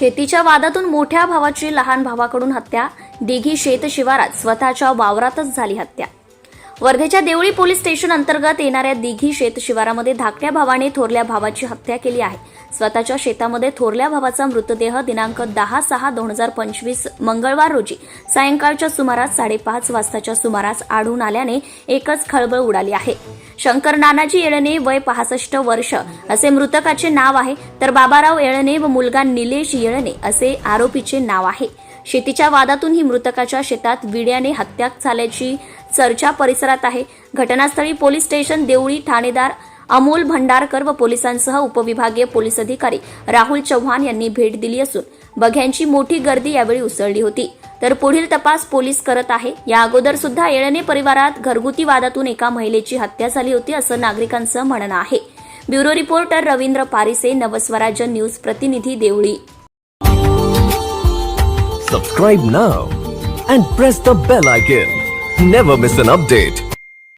शेतीच्या वादातून मोठ्या भावाची लहान भावाकडून हत्या दिघी शेत शिवारात स्वतःच्या वावरातच झाली हत्या. वर्धेच्या देवळी पोलीस स्टेशन अंतर्गत येणाऱ्या दिघी शेत शिवारामध्ये धाकट्या भावाने थोरल्या भावाची हत्या केली आहे. स्वतःच्या शेतामध्ये थोरल्या भावाचा मृतदेह दिनांक दहा सहा दोन हजार पंचवीस मंगळवार रोजी सायंकाळच्या सुमारास साडेपाच वाजताच्या सुमारास आढळून आल्याने एकच खळबळ उडाली आहे. शंकर नानाजी येळणे वय पासष्ट वर्ष असे मृतकाचे नाव आहे तर बाबाराव येळणे व मुलगा निलेश येळणे असे आरोपीचे नाव आहे. शेतीच्या वादातून ही मृतकाच्या शेतात विड्याने हत्या झाल्याची चर्चा परिसरात आहे. घटनास्थळी पोलीस स्टेशन देवळी ठाणेदार अमोल भंडारकर व पोलिसांसह उपविभागीय पोलीस अधिकारी राहुल चव्हाण यांनी भेट दिली असून बघ्यांची मोठी गर्दी यावेळी उसळली होती. तर पुढील तपास पोलीस करत आहे. या अगोदर सुद्धा येळणे परिवारात घरगुती वादातून एका महिलेची हत्या झाली होती असं नागरिकांचं म्हणणं आहे. Bureau reporter Ravindra Parise Navswarajya news प्रतिनिधी Deoli. Subscribe now and press the bell icon never miss an update